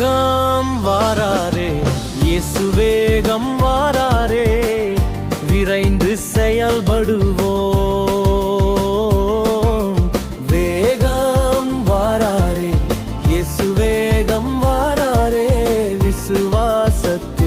வேகம் வாராரே இயேசு வேகம் வாராரே விரைந்து செயல்படுவோம். வேகம் வாராரே இயேசு வேகம் வாராரே விசுவாசத்தை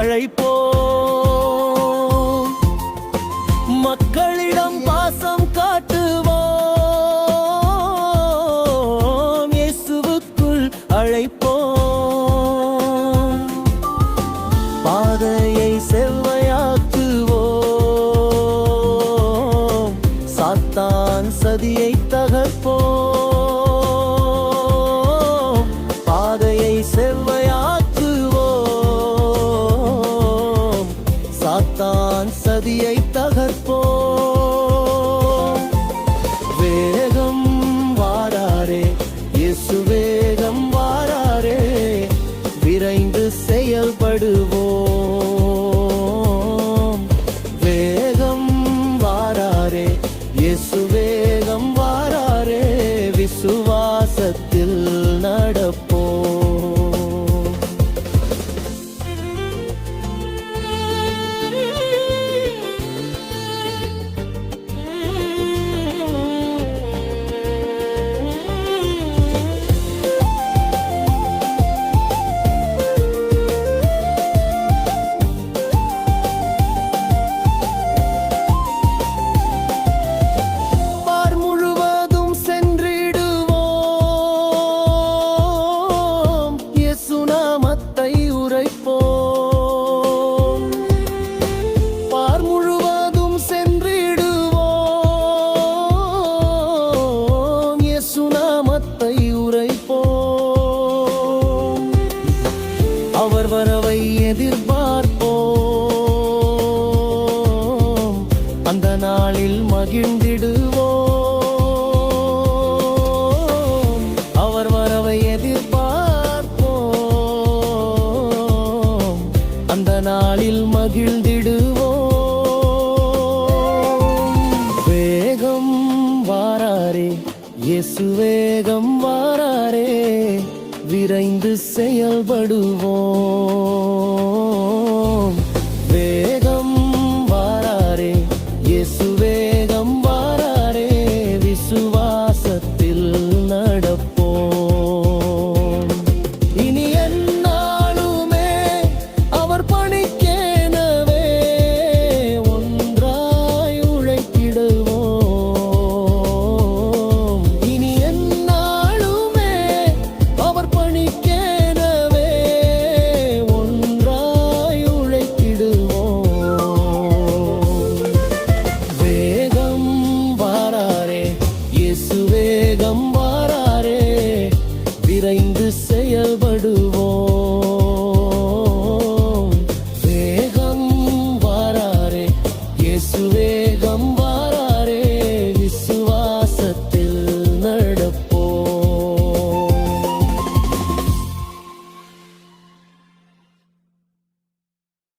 அழைப்போம் மக்களிடம் பாசம் காட்டுவோம். இயேசுவுக்குள் அழைப்போம். பாதையை செவ்வையாக்குவோம். சாத்தான் சதியை தகர்ப்போம். சாத்தான் சதியை தகர்ப்போம் பகிர்ந்திடுவோம். அவர் வரவை எதிர்பார்ப்போம். அந்த நாளில் மகிழ்ந்திடுவோம். வேகம் வாராரே இயேசு வேகம் வாராரே விரைந்து செயல்படுவோம்.